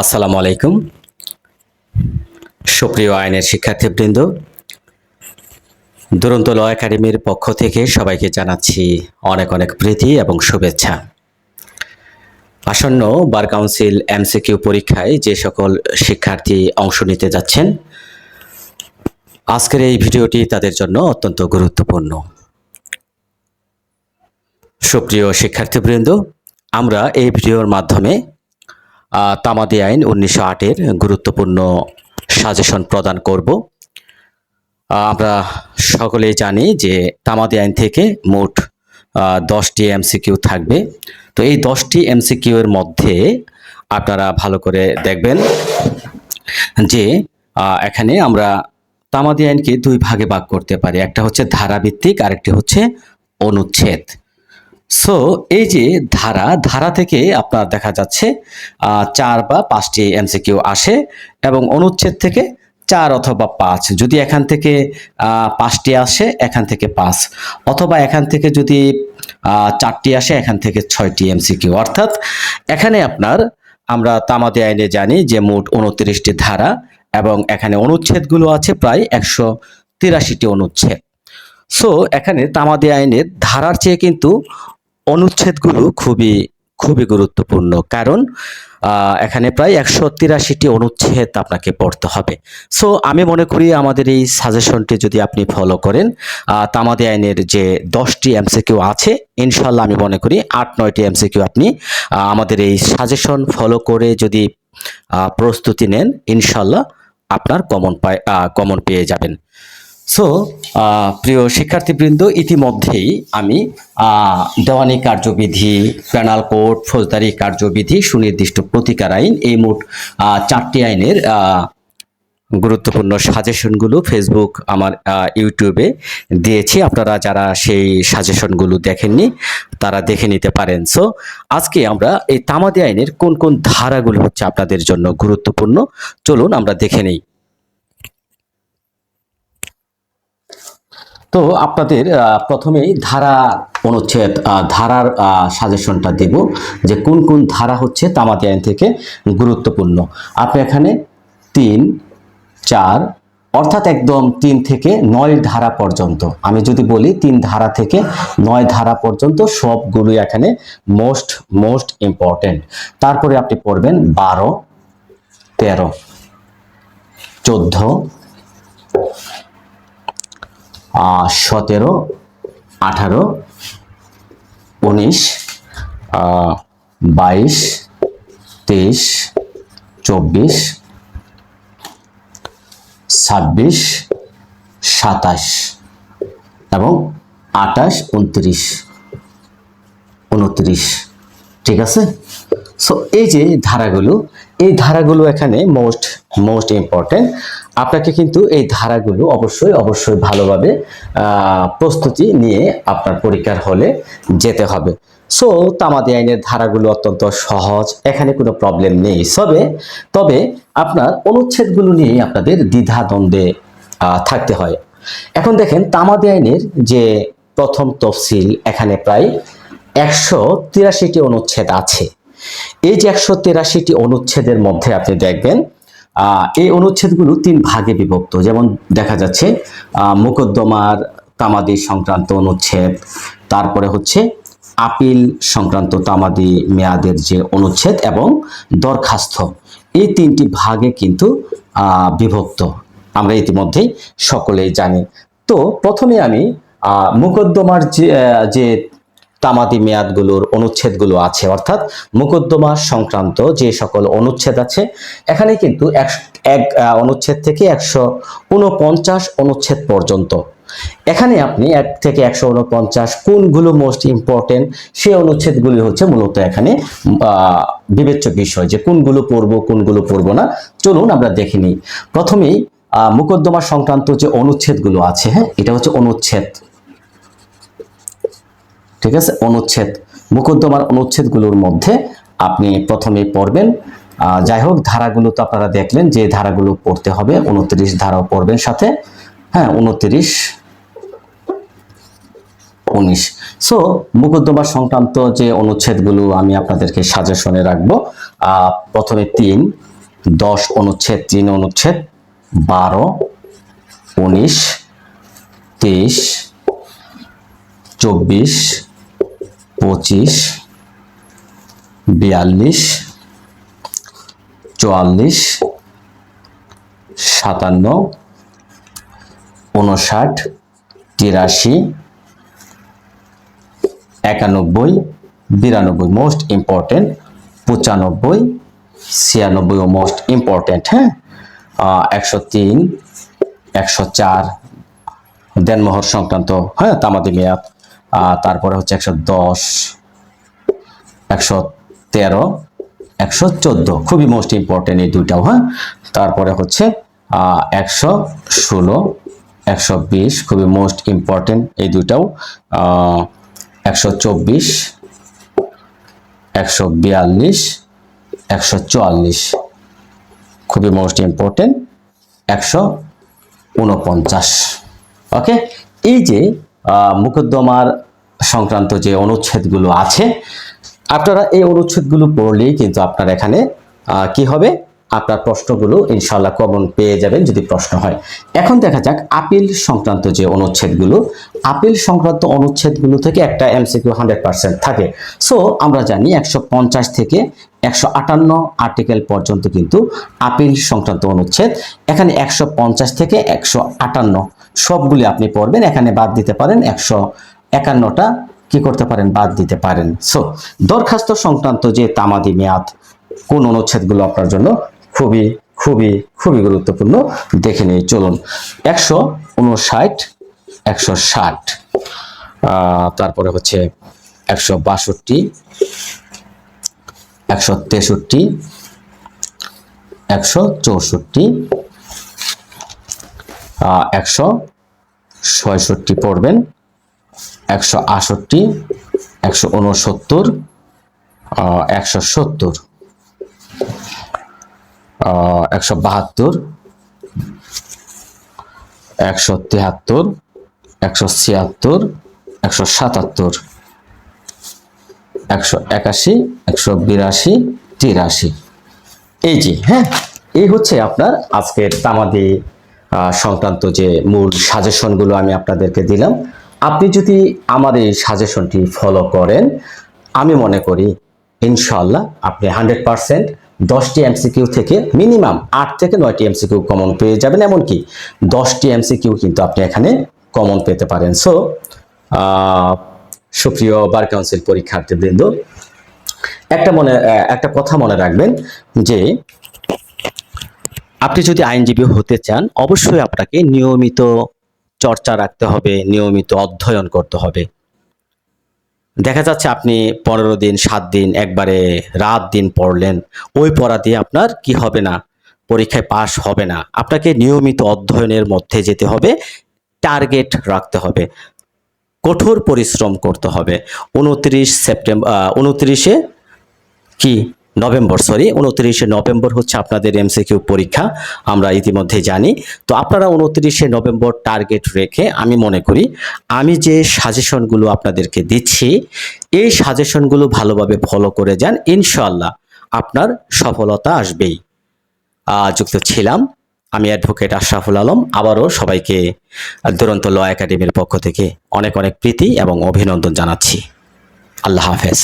আসসালামু আলাইকুম। সুপ্রিয় আইনের শিক্ষার্থীবৃন্দ, দুরন্ত ল একাডেমির পক্ষ থেকে সবাইকে জানাচ্ছি অনেক অনেক প্রীতি এবং শুভেচ্ছা। আসন্ন বার কাউন্সিল এমসিকিউ পরীক্ষায় যে সকল শিক্ষার্থী অংশ নিতে যাচ্ছেন, আজকের এই ভিডিওটি তাদের জন্য অত্যন্ত গুরুত্বপূর্ণ। সুপ্রিয় শিক্ষার্থীবৃন্দ, আমরা এই ভিডিওর মাধ্যমে তামাদি আইন উনিশশো আটের গুরুত্বপূর্ণ সাজেশন প্রদান করব। আমরা সকলেই জানি যে তামাদি আইন থেকে মোট দশটি এমসিকিউ থাকবে। তো এই দশটি এমসিকিউ এর মধ্যে আপনারা ভালো করে দেখবেন যে এখানে আমরা তামাদি আইনকে দুই ভাগে ভাগ করতে পারি। একটা হচ্ছে ধারাভিত্তিক, আরেকটি হচ্ছে অনুচ্ছেদ। সো এই যে ধারা ধারা থেকে আপনার দেখা যাচ্ছে চার বা পাঁচটি এমসিকিউ আসে এবং অনুচ্ছেদ থেকে চার অথবা পাঁচ। যদি এখান থেকে পাঁচটি আসে, এখান থেকে পাঁচ। অথবা এখান থেকে যদি চারটি আসে, এখান থেকে ছয়টি এমসিকিউ অর্থাৎ এখানে আপনার, আমরা তামাদি আইনে জানি যে মোট উনত্রিশটি ধারা এবং এখানে অনুচ্ছেদগুলো আছে প্রায় একশো তিরাশিটি অনুচ্ছেদ। সো এখানে তামাদি আইনের ধারার চেয়ে কিন্তু অনুচ্ছেদগুলো খুবই খুবই গুরুত্বপূর্ণ। কারণ এখানে প্রায় একশো তিরাশিটি অনুচ্ছেদ আপনাকে পড়তে হবে। সো, আমি মনে করি আমাদের এই সাজেশনটি যদি আপনি ফলো করেন তামাদি আইনের যে দশটি এমসিকিউ আছে ইনশাল্লাহ আমি মনে করি আট, নয়টি এমসিকিউ আপনি আমাদের এই সাজেশন ফলো করে যদি প্রস্তুতি নেন ইনশাল্লাহ আপনার কমন পায় কমন পেয়ে যাবেন। সো প্রিয় শিক্ষার্থীবৃন্দ, ইতিমধ্যেই আমি দেওয়ানি কার্যবিধি, প্যানাল কোড, ফৌজদারি কার্যবিধি, সুনির্দিষ্ট প্রতিকার আইন, এই মোট চারটি আইনের গুরুত্বপূর্ণ সাজেশনগুলো ফেসবুক আমার ইউটিউবে দিয়েছি। আপনারা যারা সেই সাজেশনগুলো দেখেননি, তারা দেখে নিতে পারেন। সো আজকে আমরা এই তামাদি আইনের কোন কোন ধারাগুলো হচ্ছে আপনাদের জন্য গুরুত্বপূর্ণ, চলুন আমরা দেখে নেই। তো আপনাদের প্রথমেই ধারা অনুচ্ছেদ ধারার সাজেশনটা দেব যে কোন কোন ধারা হচ্ছে তামাদি আইন থেকে গুরুত্বপূর্ণ। আপনি এখানে তিন, চার, অর্থাৎ একদম তিন থেকে নয় ধারা পর্যন্ত। আমি যদি বলি তিন ধারা থেকে নয় ধারা পর্যন্ত সবগুলোই এখানে মোস্ট মোস্ট ইম্পর্টেন্ট তারপরে আপনি পড়বেন বারো, তেরো, চোদ্দ সতেরো, আঠারো, উনিশ বাইশ, তেইশ, চব্বিশ, ছাব্বিশ, সাতাশ এবং আঠাশ, উনত্রিশ উনত্রিশ। ঠিক আছে? সো এই যে ধারাগুলো এই ধারাগুলো এখানে মোস্ট মোস্ট ইম্পর্টেন্ট আপনাকে কিন্তু এই ধারাগুলো অবশ্যই অবশ্যই ভালোভাবে প্রস্তুতি নিয়ে আপনার পরীক্ষার হলে যেতে হবে। সো তামাদি আইনের ধারাগুলো অত্যন্ত সহজ, এখানে কোনো প্রবলেম নেই। তবে তবে আপনার অনুচ্ছেদগুলো নিয়ে আপনাদের দ্বিধা দ্বন্দ্বে থাকতে হয়। এখন দেখেন, তামাদি আইনের যে প্রথম তফসিল, এখানে প্রায় একশো তিরাশিটি অনুচ্ছেদ আছে। এই যে একশো তিরাশিটি অনুচ্ছেদের মধ্যে আপনি দেখবেন এই অনুচ্ছেদগুলো তিন ভাগে বিভক্ত। যেমন দেখা যাচ্ছে মোকদ্দমার তামাদি সংক্রান্ত অনুচ্ছেদ, তারপরে হচ্ছে আপিল সংক্রান্ত তামাদি মেয়াদের যে অনুচ্ছেদ এবং দরখাস্ত, এই তিনটি ভাগে কিন্তু বিভক্ত। আমরা ইতিমধ্যেই সকলেই জানি। তো প্রথমে আমি মোকদ্দমার যে যে তামাদি মেয়াদগুলোর অনুচ্ছেদগুলো আছে। অর্থাৎ মুকদ্দমা সংক্রান্ত যে সকল অনুচ্ছেদ আছে, এখানে কিন্তু এক অনুচ্ছেদ থেকে একশো উনপঞ্চাশ অনুচ্ছেদ পর্যন্ত। এখানে আপনি এক থেকে একশো উনপঞ্চাশ কোনগুলো মোস্ট ইম্পর্টেন্ট সেই অনুচ্ছেদগুলি হচ্ছে মূলত এখানে বিবেচ্য বিষয় যে কোনগুলো পড়ব, কোনগুলো পড়ব না। চলুন আমরা দেখে নিই। প্রথমেই মুকদ্দমা সংক্রান্ত যে অনুচ্ছেদগুলো আছে হ্যাঁ এটা হচ্ছে অনুচ্ছেদ। ঠিক আছে? অনুচ্ছেদ মোকদ্দমার অনুচ্ছেদগুলোর মধ্যে আপনি প্রথমে পড়বেন। যাই হোক, ধারাগুলো তো আপনারা দেখলেন যে ধারাগুলো পড়তে হবে, উনত্রিশ ধারাও পড়বেন সাথে। হ্যাঁ উনত্রিশ, উনিশ। সো মোকদ্দমা সংক্রান্ত যে অনুচ্ছেদগুলো আমি আপনাদেরকে সাজেশনে রাখব প্রথমে তিন, দশ অনুচ্ছেদ, তিন অনুচ্ছেদ, বারো, উনিশ, তেইশ, চব্বিশ পঁচিশ, বিয়াল্লিশ, চুয়াল্লিশ, সাতান্ন উনষাট তিরাশি, একানব্বই, বিরানব্বই মোস্ট ইম্পর্টেন্ট পঁচানব্বই, ছিয়ানব্বই ও মোস্ট ইম্পর্টেন্ট হ্যাঁ একশো তিন, একশো চার দেনমোহর সংক্রান্ত হ্যাঁ তামাদি মেয়াদ। তারপরে হচ্ছে একশো দশ, একশো তেরো, একশো চোদ্দ। খুবই মোস্ট ইম্পর্টেন্ট এই দুইটাও হ্যাঁ? তারপরে হচ্ছে একশো ষোলো, একশো বিশ, খুবই মোস্ট ইম্পর্টেন্ট এই দুইটাও একশো চব্বিশ, একশো বিয়াল্লিশ, একশো চুয়াল্লিশ। খুবই মোস্ট ইম্পর্টেন্ট একশো উনপঞ্চাশ ওকে এই যে মোকদ্দমার সংক্রান্ত যে অনুচ্ছেদগুলো আছে আপনারা এই অনুচ্ছেদগুলো পড়লেই কিন্তু আপনার এখানে কি হবে? আপনার প্রশ্নগুলো ইনশাল্লাহ কমন পেয়ে যাবেন যদি প্রশ্ন হয়। এখন দেখা যাক আপিল সংক্রান্ত যে অনুচ্ছেদগুলো আপিল সংক্রান্ত অনুচ্ছেদগুলো থেকে একটা এমসিকিউ হান্ড্রেড পার্সেন্ট থাকে। সো আমরা জানি একশো পঞ্চাশ থেকে একশো আটান্ন আর্টিকেল পর্যন্ত কিন্তু আপিল সংক্রান্ত অনুচ্ছেদ, এখানে একশো পঞ্চাশ থেকে একশো আটান্ন সবগুলি আপনি পড়বেন, এখানে বাদ দিতে পারেন, একশো একান্নটা কি করতে পারেন, বাদ দিতে পারেন। সো দরখাস্ত সংক্রান্ত যে তামাদি মেয়াদ, কোন অনুচ্ছেদগুলো আপনার জন্য খুবই খুবই খুবই গুরুত্বপূর্ণ। দেখে নিই, চলুন। একশো উনষাট, একশো ষাট। তারপরে হচ্ছে একশো বাষট্টি, একশো তেষট্টি, একশো চৌষট্টি একশো ছয়ষট্টি পড়বেন, একশো আষট্টি, একশো উনসত্তর একশো সত্তর। একশো বাহাত্তর, একশো তিয়াত্তর একশো ছিয়াত্তর, একশো সাতাত্তর, একশো একাশি, একশো বিরাশি, তিরাশি। এই যে হ্যাঁ এই হচ্ছে আপনার আজকের তামাদি সংক্রান্ত যে মূল সাজেশনগুলো আমি আপনাদেরকে দিলাম। আপনি যদি আমার এই সাজেশনটি ফলো করেন, আমি মনে করি ইনশাল্লাহ আপনি হান্ড্রেড পারসেন্ট দশটি এমসিকিউ থেকে মিনিমাম আট থেকে নয়টি এমসিকিউ কমন পেয়ে যাবেন, এমনকি দশটি এমসিকিউ কিন্তু আপনি এখানে কমন পেতে পারেন। সো সুপ্রিয় বার কাউন্সিল পরীক্ষার্থীবৃন্দ, একটা মনে একটা কথা মনে রাখবেন যে আপনি যদি আইনজীবী হতে চান, অবশ্যই আপনাকে নিয়মিত চর্চা রাখতে হবে, নিয়মিত অধ্যয়ন করতে হবে। দেখা যাচ্ছে আপনি পনেরো দিন, সাত দিন, একবারে রাত দিন পড়লেন। ওই পড়া দিয়ে আপনার কি হবে না? পরীক্ষায় পাশ হবে না। আপনাকে নিয়মিত অধ্যয়নের মধ্যে যেতে হবে, টার্গেট রাখতে হবে, কঠোর পরিশ্রম করতে হবে। উনত্রিশ সেপ্টেম্বর উনত্রিশে কি? নভেম্বর, সরি, উনত্রিশে নভেম্বর হচ্ছে আপনাদের এমসিকিউ পরীক্ষা, আমরা ইতিমধ্যে জানি। তো আপনারা উনত্রিশে নভেম্বর টার্গেট রেখে আমি মনে করি, আমি যে সাজেশনগুলো আপনাদেরকে দিচ্ছি, এই সাজেশনগুলো ভালোভাবে ফলো করে যান ইনশাল্লাহ আপনার সফলতা আসবেই। যুক্ত ছিলাম, আমি অ্যাডভোকেট আশরাফুল আলম, আবারও সবাইকে দুরন্ত ল একাডেমির পক্ষ থেকে অনেক অনেক প্রীতি এবং অভিনন্দন জানাচ্ছি। আল্লাহ হাফেজ।